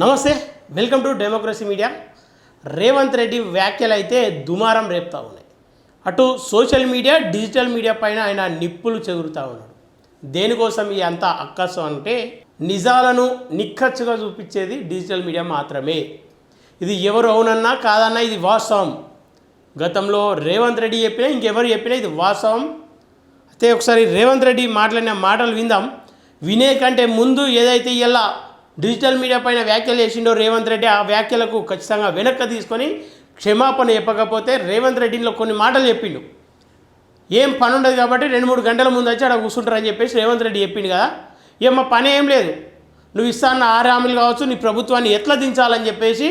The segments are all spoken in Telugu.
నమస్తే welcome to democracy media Revanth Reddy వ్యాఖ్యలు అయితే దుమారం రేపుతూ ఉన్నాయి. అటు సోషల్ మీడియా డిజిటల్ మీడియా పైన ఆయన నిప్పులు చెగురుతూ ఉన్నాడు. దేనికోసం ఈ అంత అక్కసం అంటే నిజాలను నిక్కచ్చుగా చూపించేది డిజిటల్ మీడియా మాత్రమే. ఇది ఎవరు అవునన్నా కాదన్నా ఇది వాస్తవం. గతంలో రేవంత్ రెడ్డి చెప్పినా ఇంకెవరు చెప్పినా ఇది వాస్తవం. అయితే ఒకసారి రేవంత్ రెడ్డి మాట్లాడిన మాటలు విందాం. వినే కంటే ముందు ఏదైతే ఇలా డిజిటల్ మీడియా పైన వ్యాఖ్యలు చేసిండో రేవంత్ రెడ్డి ఆ వ్యాఖ్యలకు ఖచ్చితంగా వెనక్కి తీసుకొని క్షమాపణ చెప్పకపోతే రేవంత్ రెడ్డిలో కొన్ని మాటలు చెప్పిండు. ఏం పని ఉండదు కాబట్టి రెండు మూడు గంటల ముందు వచ్చి అక్కడ కూర్చుంటారని చెప్పేసి రేవంత్ రెడ్డి చెప్పిండు కదా. ఏం మా పని ఏం లేదు. నువ్వు ఇస్తాన్న ఆరు హామీలు కావచ్చు నీ ప్రభుత్వాన్ని ఎట్లా దించాలని చెప్పేసి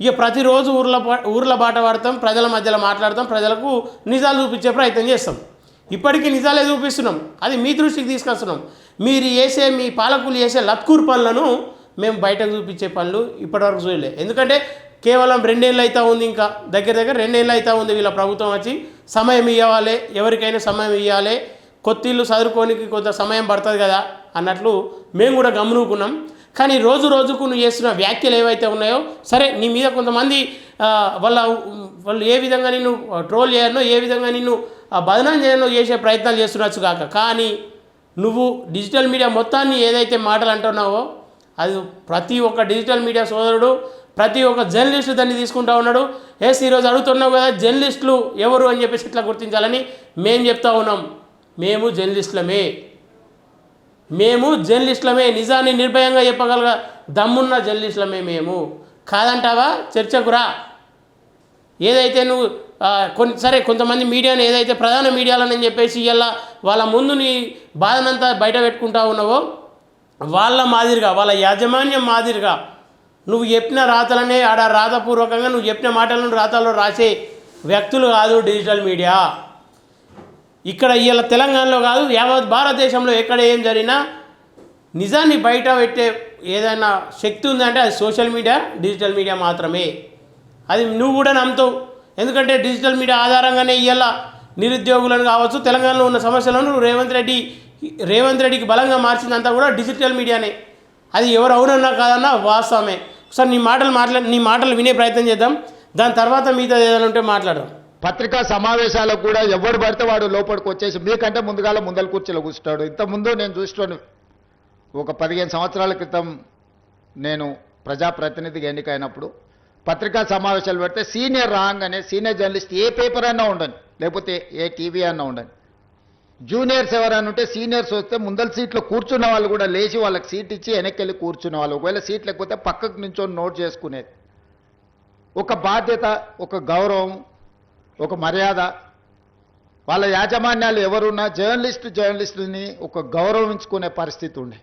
ఇక ప్రతిరోజు ఊర్ల ఊర్ల బాట పడతాం ప్రజల మధ్యలో మాట్లాడతాం ప్రజలకు నిజాలు చూపించే ప్రయత్నం చేస్తాం. ఇప్పటికీ నిజాలే చూపిస్తున్నాం. అది మీ దృష్టికి తీసుకొస్తున్నాం. మీరు చేసే మీ పాలకులు చేసే లత్కూర్ పనులను మేము బయటకు చూపించే పనులు ఇప్పటివరకు చూడలే. ఎందుకంటే కేవలం రెండేళ్ళు అవుతా ఉంది ఇంకా. దగ్గర దగ్గర రెండేళ్ళు అవుతా ఉంది వీళ్ళ ప్రభుత్వం వచ్చి. సమయం ఇవ్వాలి ఎవరికైనా సమయం ఇవ్వాలి కొత్త ఇల్లు చదువుకోనికి కొంత సమయం పడుతుంది కదా అన్నట్లు మేము కూడా గమనుకున్నాం. కానీ రోజు రోజుకు నువ్వు చేస్తున్న వ్యాఖ్యలు ఏవైతే ఉన్నాయో సరే నీ మీద కొంతమంది వాళ్ళ వాళ్ళు ఏ విధంగా నిన్ను ట్రోల్ చేయనో ఏ విధంగా నిన్ను బదనం చేయాలో చేయనో చేసే ప్రయత్నాలు చేస్తున్నచ్చు కాక కానీ నువ్వు డిజిటల్ మీడియా మొత్తాన్ని ఏదైతే మాటలు అంటున్నావో అది ప్రతి ఒక్క డిజిటల్ మీడియా సోదరుడు ప్రతి ఒక్క జర్నలిస్టు దాన్ని తీసుకుంటా ఉన్నాడు. ఎస్ ఈరోజు అడుగుతున్నావు కదా జర్నలిస్టులు ఎవరు అని చెప్పేసి ఇట్లా గుర్తించాలని మేము చెప్తా ఉన్నాం. మేము జర్నలిస్టులమే. మేము జర్నలిస్టులమే. నిజాన్ని నిర్భయంగా చెప్పగల దమ్మున్న జర్నలిస్టులమే మేము. కాదంటావా? చర్చకురా ఏదైతే నువ్వు కొన్ని సరే కొంతమంది మీడియాని ఏదైతే ప్రధాన మీడియాలని చెప్పేసి ఇలా వాళ్ళ ముందు నీ బాధనంతా బయట పెట్టుకుంటా ఉన్నావో వాళ్ళ మాదిరిగా వాళ్ళ యాజమాన్యం మాదిరిగా నువ్వు చెప్పిన రాతలనే ఆడ రాతపూర్వకంగా నువ్వు చెప్పిన మాటలను రాతల్లో రాసే వ్యక్తులు కాదు డిజిటల్ మీడియా. ఇక్కడ ఇవాళ తెలంగాణలో కాదు యావత్ భారతదేశంలో ఎక్కడ ఏం జరిగినా నిజాన్ని బయట పెట్టే ఏదైనా శక్తి ఉందంటే అది సోషల్ మీడియా డిజిటల్ మీడియా మాత్రమే. అది నువ్వు కూడా నమ్ముతావు. ఎందుకంటే డిజిటల్ మీడియా ఆధారంగానే ఇవాళ నిరుద్యోగులను కావచ్చు తెలంగాణలో ఉన్న సమస్యలను రేవంత్ రెడ్డి రేవంత్ రెడ్డికి బలంగా మార్చిందంతా కూడా డిజిటల్ మీడియానే. అది ఎవరు అవునన్నా కాదన్నా వాస్తవమే. ఒకసారి నీ మాటలు మాట్లా నీ మాటలు వినే ప్రయత్నం చేద్దాం. దాని తర్వాత మిగతా ఏదైనా ఉంటే మాట్లాడదాం. పత్రికా సమావేశాలకు కూడా ఎవడు పడితే వాడు లోపలికి వచ్చేసి మీకంటే ముందుగాల ముందల కూర్చోలో కూర్చుంటాడు. ఇంతకుముందు నేను చూస్తాను ఒక పదిహేను సంవత్సరాల క్రితం నేను ప్రజాప్రతినిధిగా ఎన్నికైనప్పుడు పత్రికా సమావేశాలు పెడితే సీనియర్ రాగానే సీనియర్ జర్నలిస్ట్ ఏ పేపర్ అయినా ఉండని లేకపోతే ఏ టీవీ అన్నా ఉండని. జూనియర్స్ ఎవరైనా ఉంటే సీనియర్స్ వస్తే ముందల సీట్లో కూర్చున్న వాళ్ళు కూడా లేచి వాళ్ళకి సీట్ ఇచ్చి వెనక్కి వెళ్ళి కూర్చునే వాళ్ళు. ఒకవేళ సీట్ లేకపోతే పక్కకు నుంచొని నోట్ చేసుకునేది. ఒక బాధ్యత ఒక గౌరవం ఒక మర్యాద. వాళ్ళ యాజమాన్యాలు ఎవరున్నా జర్నలిస్ట్ జర్నలిస్టుని ఒక గౌరవించుకునే పరిస్థితి ఉండే.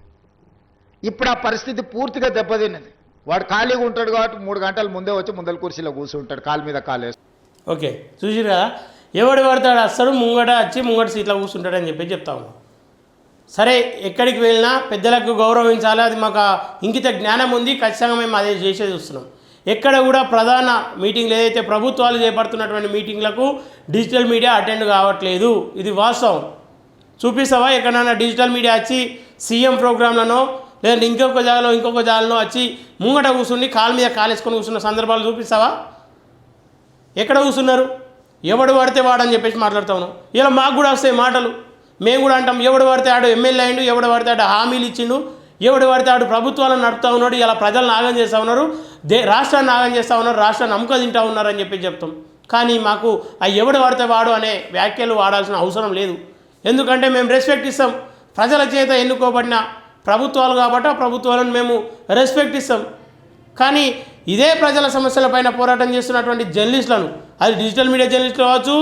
ఇప్పుడు ఆ పరిస్థితి పూర్తిగా దెబ్బతిన్నది. వాడు ఖాళీగా ఉంటాడు కాబట్టి మూడు గంటల ముందే వచ్చి ముందల కుర్చీలో కూర్చుంటాడు కాలు మీద కాలు ఓకే. చూసిరా ఎవడు పడతాడు? వస్తాడు ముంగట వచ్చి ముంగట సీట్లో కూర్చుంటాడని చెప్పి చెప్తా ఉన్నాం. సరే ఎక్కడికి వెళ్ళినా పెద్దలకు గౌరవించాలి. అది మాకు ఇంకిత జ్ఞానం ఉంది. ఖచ్చితంగా మేము అదే చేసే చూస్తున్నాం. ఎక్కడ కూడా ప్రధాన మీటింగ్లు ఏదైతే ప్రభుత్వాలు చేపడుతున్నటువంటి మీటింగ్లకు డిజిటల్ మీడియా అటెండ్ కావట్లేదు. ఇది వాస్తవం. చూపిస్తావా? ఎక్కడైనా డిజిటల్ మీడియా వచ్చి సీఎం ప్రోగ్రాంలను లేదంటే ఇంకొక జాగాలో ఇంకొక జాగాలో వచ్చి ముంగట కూర్చుని కాలు మీద కాలేసుకొని కూర్చున్న సందర్భాలు చూపిస్తావా? ఎక్కడ కూర్చున్నారు? ఎవడు పడితే వాడని చెప్పేసి మాట్లాడుతా ఉన్నాం ఇలా మాకు కూడా వస్తాయి మాటలు. మేము కూడా అంటాం ఎవడు పడితే ఆడు ఎమ్మెల్యే అయిండు ఎవడు పడితే ఆడు హామీలు ఇచ్చిండు ఎవడు పడితే ఆడు ప్రభుత్వాలను నడుపుతా ఉన్నాడు ఇలా ప్రజలను నాగం చేస్తూ ఉన్నారు దే రాష్ట్రాన్ని ఆగం చేస్తూ ఉన్నారు రాష్ట్రాన్ని అమ్ముక తింటా ఉన్నారు అని చెప్పి చెప్తాం. కానీ మాకు ఆ ఎవడు పడితే వాడు అనే వ్యాఖ్యలు వాడాల్సిన అవసరం లేదు. ఎందుకంటే మేము రెస్పెక్ట్ ఇస్తాం. ప్రజల చేత ఎన్నుకోబడిన ప్రభుత్వాలు కాబట్టి ఆ ప్రభుత్వాలను మేము రెస్పెక్ట్ ఇస్తాం. కానీ ఇదే ప్రజల సమస్యలపైన పోరాటం చేస్తున్నటువంటి జర్నలిస్టులను అది డిజిటల్ మీడియా జర్నలిస్టులు కావచ్చు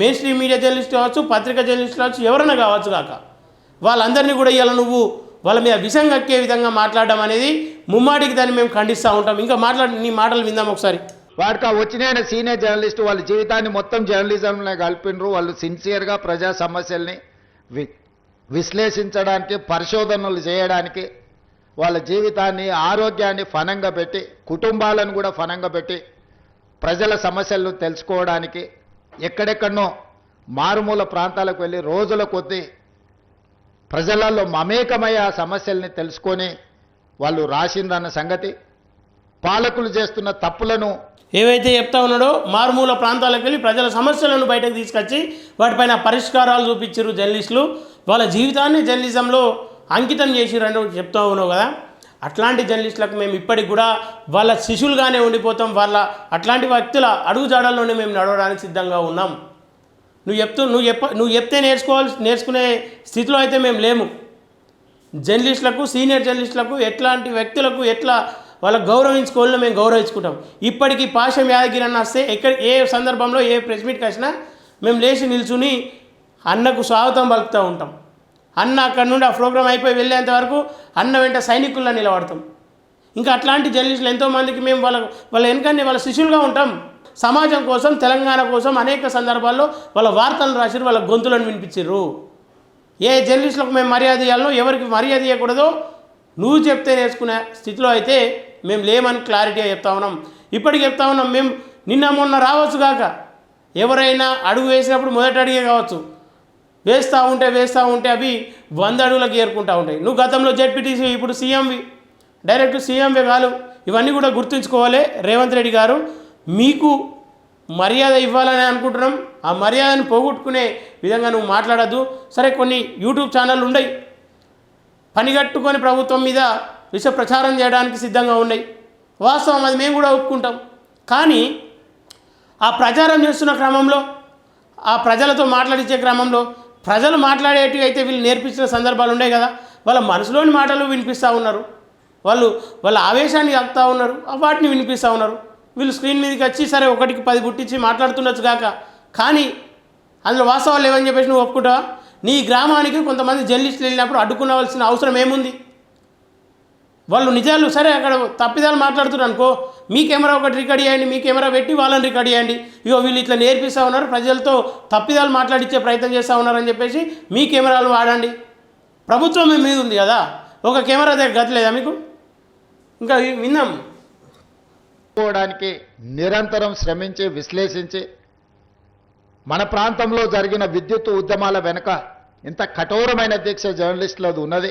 మెయిన్ స్ట్రీమ్ మీడియా జర్నలిస్ట్ కావచ్చు పత్రికా జర్నలిస్టులు కావచ్చు ఎవరైనా కావచ్చు కాక వాళ్ళందరినీ కూడా ఇవాళ నువ్వు వాళ్ళ మీద విషం కక్కే విధంగా మాట్లాడడం అనేది ముమ్మాటికి దాన్ని మేము ఖండిస్తూ ఉంటాం. ఇంకా మాట్లాడి నీ మాటలు విందాం ఒకసారి. వాడికి వచ్చినాయన సీనియర్ జర్నలిస్టు వాళ్ళ జీవితాన్ని మొత్తం జర్నలిజంలో కలిపినరు. వాళ్ళు సిన్సియర్గా ప్రజా సమస్యల్ని వి విశ్లేషించడానికి పరిశోధనలు చేయడానికి వాళ్ళ జీవితాన్ని ఆరోగ్యాన్ని ఫనంగా పెట్టి కుటుంబాలను కూడా ఫనంగా పెట్టి ప్రజల సమస్యలను తెలుసుకోవడానికి ఎక్కడెక్కడనో మారుమూల ప్రాంతాలకు వెళ్ళి రోజుల కొద్దీ ప్రజలలో మమేకమై ఆ సమస్యల్ని తెలుసుకొని వాళ్ళు రాసిందన్న సంగతి పాలకులు చేస్తున్న తప్పులను ఏవైతే చెప్తా ఉన్నాడో మారుమూల ప్రాంతాలకు వెళ్ళి ప్రజల సమస్యలను బయటకు తీసుకొచ్చి వాటిపైన పరిష్కారాలు చూపించారు జర్నలిస్టులు. వాళ్ళ జీవితాన్ని జర్నలిజంలో అంకితం చేసిరని చెప్తా ఉన్నావు కదా? అట్లాంటి జర్నలిస్టులకు మేము ఇప్పటికి కూడా వాళ్ళ శిష్యులుగానే ఉండిపోతాం. వాళ్ళ అట్లాంటి వ్యక్తుల అడుగుజాడల్లోనే మేము నడవడానికి సిద్ధంగా ఉన్నాం. నువ్వు చెప్తూ నువ్వు చెప్ప నువ్వు చెప్తే నేర్చుకోవాల్సి నేర్చుకునే స్థితిలో అయితే మేము లేము. జర్నలిస్టులకు సీనియర్ జర్నలిస్టులకు ఎట్లాంటి వ్యక్తులకు ఎట్లా వాళ్ళ గౌరవించుకోవాలో మేము గౌరవించుకుంటాం. ఇప్పటికీ పాశం యాదగిరి అన్న వస్తే ఎక్కడ ఏ సందర్భంలో ఏ ప్రెస్ మీట్కి వచ్చినా మేము లేచి నిల్చుని అన్నకు స్వాగతం పలుకుతూ ఉంటాం. అన్న అక్కడ నుండి ఆ ప్రోగ్రాం అయిపోయి వెళ్ళేంత వరకు అన్న వెంట సైనికుల్లో నిలబడతాం. ఇంకా అట్లాంటి జర్నలిస్టులు ఎంతోమందికి మేము వాళ్ళ వాళ్ళ వెనుకనే వాళ్ళ శిష్యులుగా ఉంటాం. సమాజం కోసం తెలంగాణ కోసం అనేక సందర్భాల్లో వాళ్ళ వార్తలను రాసిరు వాళ్ళ గొంతులను వినిపించారు ఏ జర్నలిస్టులకు మేము మర్యాద ఇవ్వాలనో ఎవరికి మర్యాద ఇవ్వకూడదో నువ్వు చెప్తే నేర్చుకునే స్థితిలో అయితే మేము లేమని క్లారిటీగా చెప్తా ఉన్నాం. ఇప్పటికి చెప్తా ఉన్నాం మేము నిన్న మొన్న రావచ్చు కాక ఎవరైనా అడుగు వేసినప్పుడు మొదట అడిగే కావచ్చు. వేస్తూ ఉంటే వేస్తూ ఉంటే అవి వంద అడుగులకు ఏరుకుంటూ ఉంటాయి. నువ్వు గతంలో జెడ్పీటీసీ ఇప్పుడు సీఎంవి. డైరెక్ట్ సీఎంవే కాదు ఇవన్నీ కూడా గుర్తుంచుకోవాలి. రేవంత్ రెడ్డి గారు మీకు మర్యాద ఇవ్వాలని అనుకుంటున్నాం. ఆ మర్యాదను పోగొట్టుకునే విధంగా నువ్వు మాట్లాడద్దు. సరే కొన్ని యూట్యూబ్ ఛానళ్ళు ఉన్నాయి. పనిగట్టుకొని ప్రభుత్వం మీద విష ప్రచారం చేయడానికి సిద్ధంగా ఉన్నాయి. వాస్తవం అది మేము కూడా ఒప్పుకుంటాం. కానీ ఆ ప్రచారం చేస్తున్న క్రమంలో ఆ ప్రజలతో మాట్లాడించే క్రమంలో ప్రజలు మాట్లాడేటివి అయితే వీళ్ళు నేర్పించిన సందర్భాలు ఉన్నాయి కదా. వాళ్ళ మనసులోని మాటలు వినిపిస్తూ ఉన్నారు. వాళ్ళు వాళ్ళ ఆవేశాన్ని కలుపుతూ ఉన్నారు. వాటిని వినిపిస్తూ ఉన్నారు. వీళ్ళు స్క్రీన్ మీదకి వచ్చి సరే ఒకటికి పది పుట్టించి మాట్లాడుతుండొచ్చు కాక. కానీ అందులో వాస్తవాలు లేవని చెప్పేసి నువ్వు ఒప్పుకుంటావా? నీ గ్రామానికి కొంతమంది జర్నలిస్టులు వెళ్ళినప్పుడు అడ్డుకునవలసిన అవసరం ఏముంది? వాళ్ళు నిజాలు సరే అక్కడ తప్పిదాలు మాట్లాడుతున్నారు అనుకో మీ కెమెరా ఒకటి రికార్డ్ చేయండి మీ కెమెరా పెట్టి వాళ్ళని రికార్డ్ చేయండి. ఇగో వీళ్ళు ఇట్లా నేర్పిస్తూ ఉన్నారు ప్రజలతో తప్పిదాలు మాట్లాడించే ప్రయత్నం చేస్తూ ఉన్నారని చెప్పేసి మీ కెమెరాలు వాడండి. ప్రభుత్వం మీద ఉంది కదా ఒక కెమెరా దగ్గర గతలేదా మీకు? ఇంకా విన్నాం. పోవడానికి నిరంతరం శ్రమించి విశ్లేషించి మన ప్రాంతంలో జరిగిన విద్యుత్ ఉద్యమాల వెనుక ఇంత కఠోరమైన దీక్ష జర్నలిస్టులది ఉన్నది.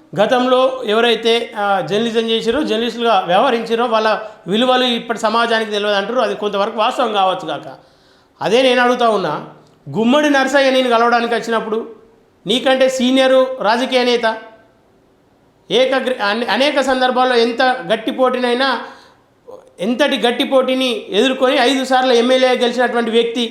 గతంలో ఎవరైతే జర్నలిజం చేసిరో జర్నలిస్టులుగా వ్యవహరించారో వాళ్ళ విలువలు ఇప్పటి సమాజానికి తెలియదు అంటారు అది కొంతవరకు వాస్తవం కావచ్చు కాక. అదే నేను అడుగుతా ఉన్నా గుమ్మడి నర్సయ్య నేను కలవడానికి వచ్చినప్పుడు నీకంటే సీనియరు రాజకీయ నేత ఏక అనేక సందర్భాల్లో ఎంత గట్టి పోటీనైనా ఎంతటి గట్టి పోటీని ఎదుర్కొని ఐదు సార్లు ఎమ్మెల్యే గెలిచినటువంటి వ్యక్తి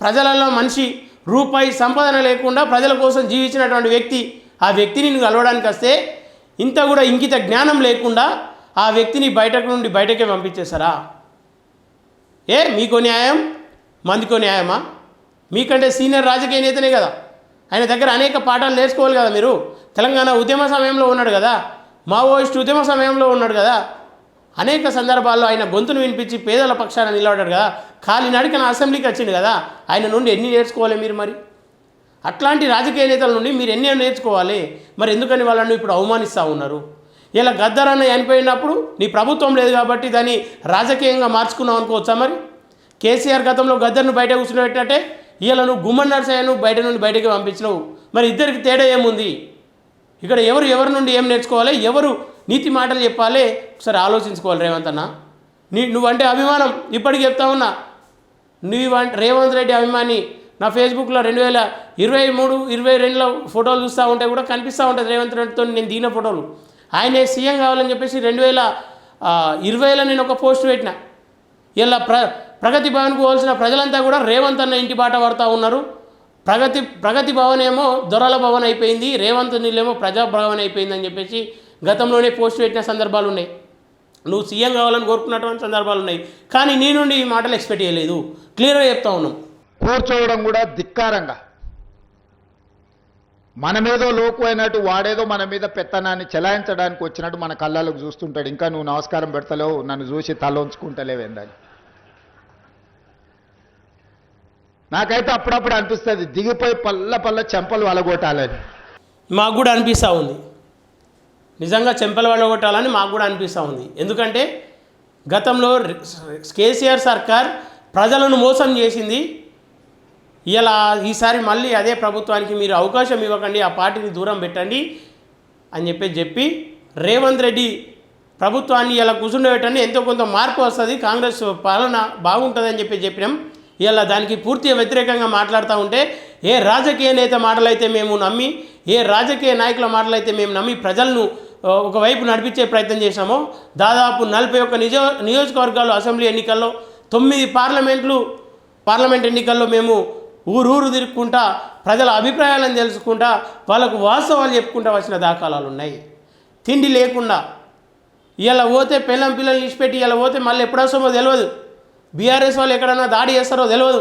ప్రజలలో మనిషి రూపాయి సంపాదన లేకుండా ప్రజల కోసం జీవించినటువంటి వ్యక్తి ఆ వ్యక్తిని నువ్వు కలవడానికి వస్తే ఇంత కూడా ఇంకిత జ్ఞానం లేకుండా ఆ వ్యక్తిని బయటకు నుండి బయటకే పంపించేశారా ఏ మీకో న్యాయం మందికో న్యాయమా? మీకంటే సీనియర్ రాజకీయ నేతనే కదా. ఆయన దగ్గర అనేక పాఠాలు నేర్చుకోవాలి కదా మీరు. తెలంగాణ ఉద్యమ సమయంలో ఉన్నాడు కదా. మావోయిస్ట్ ఉద్యమ సమయంలో ఉన్నాడు కదా. అనేక సందర్భాల్లో ఆయన గొంతును వినిపించి పేదల పక్షాన నిలబడ్డాడు కదా. ఖాళీ అసెంబ్లీకి వచ్చిండు కదా. ఆయన నుండి ఎన్ని నేర్చుకోవాలి మీరు మరి? అట్లాంటి రాజకీయ నేతల నుండి మీరు ఎన్ని నేర్చుకోవాలి? మరి ఎందుకని వాళ్ళను ఇప్పుడు అవమానిస్తూ ఉన్నారు? ఇలా గద్దరన్న చనిపోయినప్పుడు నీ ప్రభుత్వం లేదు కాబట్టి దాన్ని రాజకీయంగా మార్చుకున్నావు అనుకోవచ్చా మరి? కేసీఆర్ గతంలో గద్దర్ను బయట కూర్చున్నట్టే ఇలా నువ్వు గుమ్మన్ నర్సయ్యను బయట నుండి బయటకి పంపించినావు. మరి ఇద్దరికి తేడా ఏముంది? ఇక్కడ ఎవరు ఎవరి నుండి ఏం నేర్చుకోవాలి? ఎవరు నీతి మాటలు చెప్పాలి? ఒకసారి ఆలోచించుకోవాలి రేవంత్ అన్న. నీ నువ్వంటే అభిమానం. ఇప్పటికి చెప్తా ఉన్నా. నువ్వు రేవంత్ రెడ్డి అభిమాని. నా ఫేస్బుక్లో రెండు వేల ఇరవై మూడు ఇరవై రెండులో ఫోటోలు చూస్తూ ఉంటే కూడా కనిపిస్తూ ఉంటుంది రేవంత్ రెడ్డితో నేను దిగిన ఫోటోలు. ఆయనే సీఎం కావాలని చెప్పేసి రెండు వేల ఇరవైలో నేను ఒక పోస్ట్ పెట్టిన. ఇలా ప్ర ప్రగతి భవన్కు పోవాల్సిన ప్రజలంతా కూడా రేవంత్ అన్న ఇంటి బాట పడతా ఉన్నారు. ప్రగతి ప్రగతి భవన్ ఏమో దొరల భవన్ అయిపోయింది రేవంత్ నీళ్ళేమో ప్రజాభవన్ అయిపోయిందని అయిపోయింది అని చెప్పేసి గతంలోనే పోస్ట్ పెట్టిన సందర్భాలు ఉన్నాయి. నువ్వు సీఎం కావాలని కోరుకున్నటువంటి సందర్భాలు ఉన్నాయి. కానీ నీ నుండి ఈ మాటలు ఎక్స్పెక్ట్ చేయలేదు. క్లియర్గా చెప్తా ఉన్నాం. కూర్చోవడం కూడా ధిక్కారంగా. మన మీదో లోకు అయినట్టు వాడేదో మన మీద పెత్తనాన్ని చెలాయించడానికి వచ్చినట్టు మన కళ్ళలోకి చూస్తుంటాడు. ఇంకా నువ్వు నమస్కారం పెడతలేవు నన్ను చూసి తల ఉంచుకుంటలేవేందని నాకైతే అప్పుడప్పుడు అనిపిస్తుంది దిగిపోయి పల్ల పల్ల చెంపలు వలగొట్టాలని. మాకు కూడా అనిపిస్తూ ఉంది. నిజంగా చెంపలు వలగొట్టాలని మాకు కూడా అనిపిస్తూ ఉంది. ఎందుకంటే గతంలో కేసీఆర్ సర్కార్ ప్రజలను మోసం చేసింది ఇలా ఈసారి మళ్ళీ అదే ప్రభుత్వానికి మీరు అవకాశం ఇవ్వకండి ఆ పార్టీని దూరం పెట్టండి అని చెప్పి చెప్పి రేవంత్ రెడ్డి ప్రభుత్వాన్ని ఇలా కూర్చుండబెట్టండి ఎంతో కొంత మార్పు వస్తుంది కాంగ్రెస్ పాలన బాగుంటుందని చెప్పి చెప్పినాం. ఇలా దానికి పూర్తిగా వ్యతిరేకంగా మాట్లాడుతూ ఉంటే ఏ రాజకీయ నేత మాటలైతే మేము నమ్మి ఏ రాజకీయ నాయకుల మాటలైతే మేము నమ్మి ప్రజలను ఒకవైపు నడిపించే ప్రయత్నం చేశామో దాదాపు నలభై ఒక్క నిజో నియోజకవర్గాలు అసెంబ్లీ ఎన్నికల్లో తొమ్మిది పార్లమెంట్లు పార్లమెంట్ ఎన్నికల్లో మేము ఊరూరు తిరుక్కుంటా ప్రజల అభిప్రాయాలను తెలుసుకుంటా వాళ్ళకు వాస్తవాలు చెప్పుకుంటా వచ్చిన దాఖలాలు ఉన్నాయి. తిండి లేకుండా ఇలా పోతే పిల్లం పిల్లల్ని నిలిచిపెట్టి ఇలా పోతే మళ్ళీ ఎప్పుడు వస్తామో తెలియదు బీఆర్ఎస్ వాళ్ళు ఎక్కడన్నా దాడి చేస్తారో తెలియదు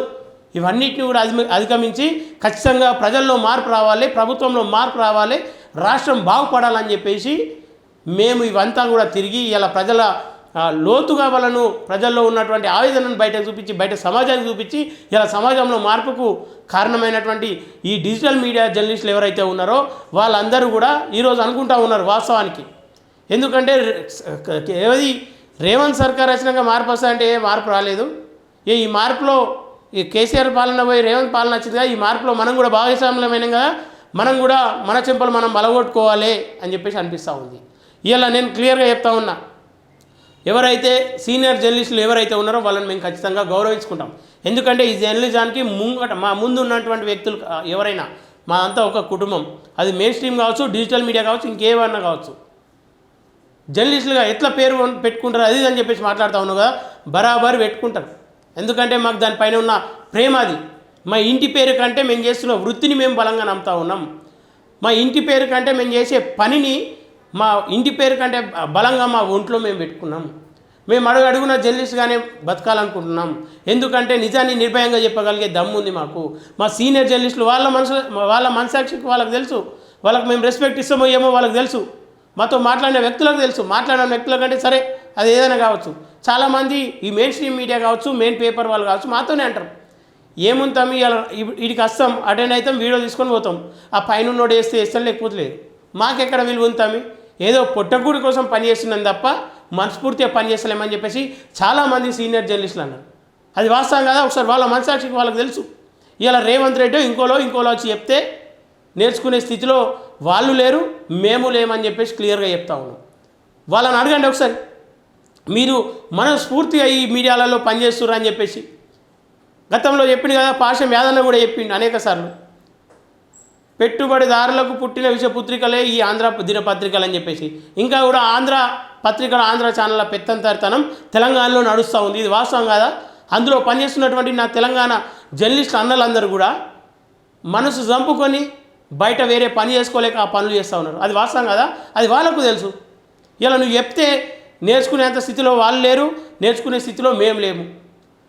ఇవన్నిటిని కూడా అధిమి అధిగమించి ఖచ్చితంగా ప్రజల్లో మార్పు రావాలి ప్రభుత్వంలో మార్పు రావాలి రాష్ట్రం బాగుపడాలని చెప్పేసి మేము ఇవంతా కూడా తిరిగి ఇలా ప్రజల లోతుగా వాళ్ళను ప్రజల్లో ఉన్నటువంటి ఆవేదనను బయట చూపించి బయట సమాజానికి చూపించి ఇలా సమాజంలో మార్పుకు కారణమైనటువంటి ఈ డిజిటల్ మీడియా జర్నలిస్టులు ఎవరైతే ఉన్నారో వాళ్ళందరూ కూడా ఈరోజు అనుకుంటా ఉన్నారు వాస్తవానికి. ఎందుకంటే ఏది రేవంత్ సర్కార్ వచ్చినాక మార్పు వస్తాయంటే ఏ మార్పు రాలేదు. ఏ ఈ మార్పులో ఈ కేసీఆర్ పాలన పోయి రేవంత్ పాలన వచ్చింది కదా ఈ మార్పులో మనం కూడా భాగస్వామ్యమైన కదా మనం కూడా మన చెంపలు మనం బలగొట్టుకోవాలి అని చెప్పేసి అనిపిస్తూ ఉంది. ఇలా నేను క్లియర్గా చెప్తా ఉన్నా. ఎవరైతే సీనియర్ జర్నలిస్టులు ఎవరైతే ఉన్నారో వాళ్ళని మేము ఖచ్చితంగా గౌరవించుకుంటాం. ఎందుకంటే ఈ జర్నలిజానికి ముంగట మా ముందు ఉన్నటువంటి వ్యక్తులు ఎవరైనా మా అంతా ఒక కుటుంబం. అది మెయిన్ స్ట్రీమ్ కావచ్చు డిజిటల్ మీడియా కావచ్చు ఇంకేమన్నా కావచ్చు. జర్నలిస్టులుగా ఎట్లా పేరు పెట్టుకుంటారు అది ఇది అని చెప్పేసి మాట్లాడుతూ ఉన్నావు కదా బరాబర్ పెట్టుకుంటారు. ఎందుకంటే మాకు దానిపైన ఉన్న ప్రేమ అది. మా ఇంటి పేరు కంటే మేము చేస్తున్న వృత్తిని మేము బలంగా నమ్ముతా ఉన్నాం. మా ఇంటి పేరు కంటే మేము చేసే పనిని మా ఇంటి పేరు కంటే బలంగా మా ఒంట్లో మేము పెట్టుకున్నాం మేము అడుగు అడుగున జర్నలిస్ట్గానే బతకాలనుకుంటున్నాం ఎందుకంటే నిజాన్ని నిర్భయంగా చెప్పగలిగే దమ్ము ఉంది మాకు. మా సీనియర్ జర్నలిస్టులు వాళ్ళ మనసు వాళ్ళ మనసాక్షికి వాళ్ళకి తెలుసు. వాళ్ళకి మేము రెస్పెక్ట్ ఇస్తామో ఏమో వాళ్ళకి తెలుసు. మాతో మాట్లాడిన వ్యక్తులకు తెలుసు. మాట్లాడిన వ్యక్తుల కంటే సరే అది ఏదైనా కావచ్చు. చాలామంది ఈ మెయిన్ స్ట్రీమ్ మీడియా కావచ్చు మెయిన్ పేపర్ వాళ్ళు కావచ్చు మాతోనే అంటారు. ఏముంటాం ఇలా వీడికి వస్తాం అటెండ్ అవుతాం వీడియో తీసుకొని పోతాం. ఆ పైన ఉన్నోడు వేస్తే వేస్తాం లేకపోతే లేదు. మాకెక్కడ విలువ ఉంటామి ఏదో పొట్టకూడి కోసం పనిచేస్తున్నాను తప్ప మనస్ఫూర్తిగా పనిచేస్తలేమని చెప్పేసి చాలామంది సీనియర్ జర్నలిస్టులు అన్నారు. అది వాస్తవం కదా? ఒకసారి వాళ్ళ మనసాక్షికి వాళ్ళకి తెలుసు. ఇలా రేవంత్ రెడ్డి ఇంకోలో ఇంకోలో వచ్చి చెప్తే నేర్చుకునే స్థితిలో వాళ్ళు లేరు మేము లేమని చెప్పేసి క్లియర్గా చెప్తా ఉన్నాం. వాళ్ళని అడగండి ఒకసారి. మీరు మనస్ఫూర్తిగా ఈ మీడియాలలో పనిచేస్తున్నారు అని చెప్పేసి. గతంలో చెప్పింది కదా పాశం యాదన్న కూడా చెప్పిండు అనేక సార్లు. పెట్టుబడిదారులకు పుట్టిన విషపుత్రికలే ఈ ఆంధ్ర దినపత్రికలు అని చెప్పేసి. ఇంకా కూడా ఆంధ్ర పత్రికల ఆంధ్ర ఛానళ్ళ పెత్తంతరితనం తెలంగాణలో నడుస్తూ ఉంది. ఇది వాస్తవం కాదా? అందులో పనిచేస్తున్నటువంటి నా తెలంగాణ జర్నలిస్ట్ అన్నలందరూ కూడా మనసు చంపుకొని బయట వేరే పని చేసుకోలేక ఆ పనులు చేస్తూ ఉన్నారు. అది వాస్తవం కదా? అది వాళ్ళకు తెలుసు. ఇలా నువ్వు చెప్తే నేర్చుకునేంత స్థితిలో వాళ్ళు లేరు నేర్చుకునే స్థితిలో మేము లేము.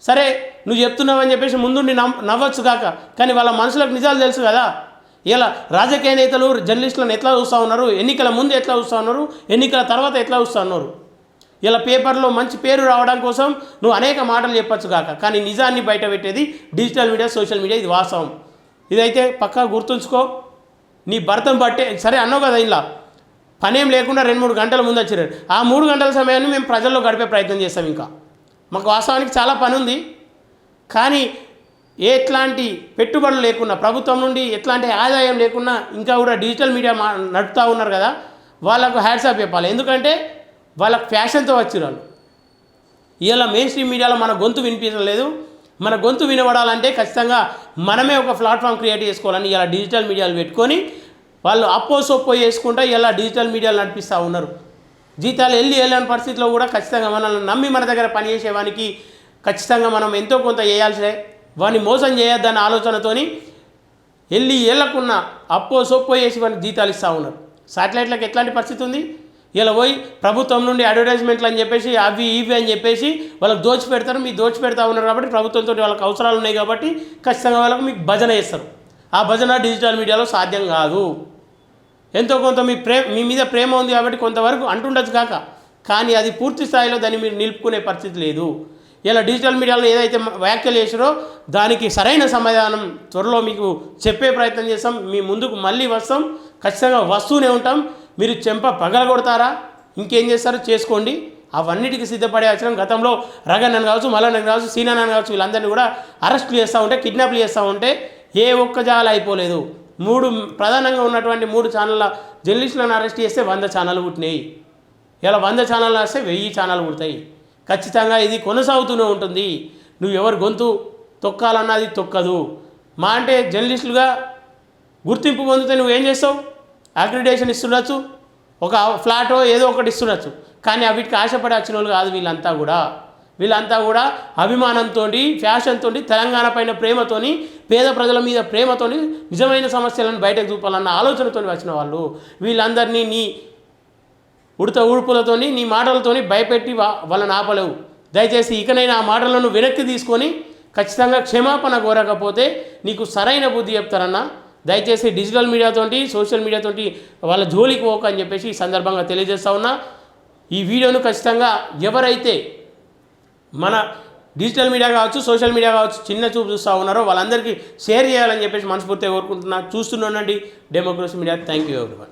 సరే నువ్వు చెప్తున్నావని చెప్పేసి ముందుండి నవ్వచ్చు కాక. కానీ వాళ్ళ మనసులకు నిజాలు తెలుసు కదా? ఇలా రాజకీయ నేతలు జర్నలిస్టులను ఎట్లా చూస్తూ ఉన్నారు? ఎన్నికల ముందు ఎట్లా చూస్తూ ఉన్నారు? ఎన్నికల తర్వాత ఎట్లా చూస్తూ ఉన్నారు? ఇలా పేపర్లో మంచి పేరు రావడం కోసం నువ్వు అనేక మాటలు చెప్పచ్చు కాక కానీ నిజాన్ని బయట పెట్టేది డిజిటల్ మీడియా సోషల్ మీడియా ఇది వాస్తవం. ఇదైతే పక్కా గుర్తుంచుకో. నీ భర్తను బట్టే సరే అన్నావు కదా ఇలా పనేం లేకుండా రెండు మూడు గంటల ముందు వచ్చారు ఆ మూడు గంటల సమయాన్ని మేము ప్రజల్లో గడిపే ప్రయత్నం చేస్తాం ఇంకా. మాకు వాస్తవానికి చాలా పని ఉంది కానీ ఎట్లాంటి పెట్టుబడులు లేకున్నా ప్రభుత్వం నుండి ఎట్లాంటి ఆదాయం లేకున్నా ఇంకా కూడా డిజిటల్ మీడియా మా నడుపుతూ ఉన్నారు కదా వాళ్ళకు హ్యాట్సాప్ చెప్పాలి. ఎందుకంటే వాళ్ళకు ఫ్యాషన్తో వచ్చారు వాళ్ళు. ఇలా మెయిన్ స్ట్రీమ్ మీడియాలో మన గొంతు వినిపించలేదు మన గొంతు వినబడాలంటే ఖచ్చితంగా మనమే ఒక ప్లాట్ఫామ్ క్రియేట్ చేసుకోవాలని ఇలా డిజిటల్ మీడియాలు పెట్టుకొని వాళ్ళు అప్పో సొప్పో చేసుకుంటా ఇలా డిజిటల్ మీడియాలు నడిపిస్తూ ఉన్నారు. జీతాలు వెళ్ళి వెళ్ళని పరిస్థితిలో కూడా ఖచ్చితంగా మనల్ని నమ్మి మన దగ్గర పనిచేసేవానికి ఖచ్చితంగా మనం ఎంతో కొంత చేయాల్సే వాడిని మోసం చేయొద్దన్న ఆలోచనతోని వెళ్ళి ఏళ్ళకున్న అప్పో సొప్పో వేసి వానికి జీతాలు ఇస్తూ ఉన్నారు. శాటిలైట్లకు ఎట్లాంటి పరిస్థితి ఉంది? ఇలా పోయి ప్రభుత్వం నుండి అడ్వర్టైజ్మెంట్లు అని చెప్పేసి అవి ఇవి అని చెప్పేసి వాళ్ళకి దోచి పెడతారు. మీ దోచి పెడతా ఉన్నారు కాబట్టి ప్రభుత్వంతో వాళ్ళకి అవసరాలు ఉన్నాయి కాబట్టి ఖచ్చితంగా వాళ్ళకు మీకు భజన చేస్తారు. ఆ భజన డిజిటల్ మీడియాలో సాధ్యం కాదు. ఎంతో కొంత మీ ప్రేమ మీ మీద ప్రేమ ఉంది కాబట్టి కొంతవరకు అంటుండొచ్చు కాక కానీ అది పూర్తి స్థాయిలో దాన్ని మీరు నిలుపుకునే పరిస్థితి లేదు. ఇలా డిజిటల్ మీడియాలో ఏదైతే వ్యాఖ్యలు చేసారో దానికి సరైన సమాధానం త్వరలో మీకు చెప్పే ప్రయత్నం చేస్తాం. మీ ముందుకు మళ్ళీ వస్తాం. ఖచ్చితంగా వస్తూనే ఉంటాం. మీరు చెంప పగలగొడతారా? ఇంకేం చేస్తారో చేసుకోండి. అవన్నిటికీ సిద్ధపడే అవసరం గతంలో అని కావచ్చు మల్లన్నను కావచ్చు సీనా అని కావచ్చు వీళ్ళందరినీ కూడా అరెస్టులు చేస్తూ ఉంటే కిడ్నాప్లు చేస్తూ ఉంటే ఏ ఒక్క జాల అయిపోలేదు. మూడు ప్రధానంగా ఉన్నటువంటి మూడు ఛానళ్ళ జర్నలిస్టులను అరెస్ట్ చేస్తే వంద ఛానల్ పుట్టినాయి. ఇలా వంద ఛానళ్ళు వస్తే వెయ్యి ఛానల్ పుడతాయి. ఖచ్చితంగా ఇది కొనసాగుతూనే ఉంటుంది. నువ్వు ఎవరి గొంతు తొక్కాలన్నది తొక్కదు. మా అంటే జర్నలిస్టులుగా గుర్తింపు పొందితే నువ్వు ఏం చేస్తావు? అక్రిడేషన్ ఇస్తుండొచ్చు. ఒక ఫ్లాటో ఏదో ఒకటి ఇస్తుండొచ్చు. కానీ వీటికి ఆశపడి వచ్చిన వాళ్ళు కాదు వీళ్ళంతా కూడా. వీళ్ళంతా కూడా అభిమానంతో ఫ్యాషన్తో తెలంగాణ పైన ప్రేమతోని పేద ప్రజల మీద ప్రేమతోని నిజమైన సమస్యలను బయటకు చూపాలన్న ఆలోచనతో వచ్చిన వాళ్ళు. వీళ్ళందరినీ నీ ఉడత ఉడుపులతోని నీ మాటలతోని భయపెట్టి వాళ్ళని ఆపలేవు. దయచేసి ఇకనైనా ఆ మాటలను వెనక్కి తీసుకొని ఖచ్చితంగా క్షమాపణ కోరకపోతే నీకు సరైన బుద్ధి చెప్తారన్నా. దయచేసి డిజిటల్ మీడియాతోటి సోషల్ మీడియాతోటి వాళ్ళ జోలికి పోక అని చెప్పేసి ఈ సందర్భంగా తెలియజేస్తా ఉన్నా. ఈ వీడియోను ఖచ్చితంగా ఎవరైతే మన డిజిటల్ మీడియా కావచ్చు సోషల్ మీడియా కావచ్చు చిన్న చూపు చూస్తూ ఉన్నారో వాళ్ళందరికీ షేర్ చేయాలని చెప్పేసి మనస్ఫూర్తిగా కోరుకుంటున్నా. చూస్తున్నానండి democracy media. Thank you everyone.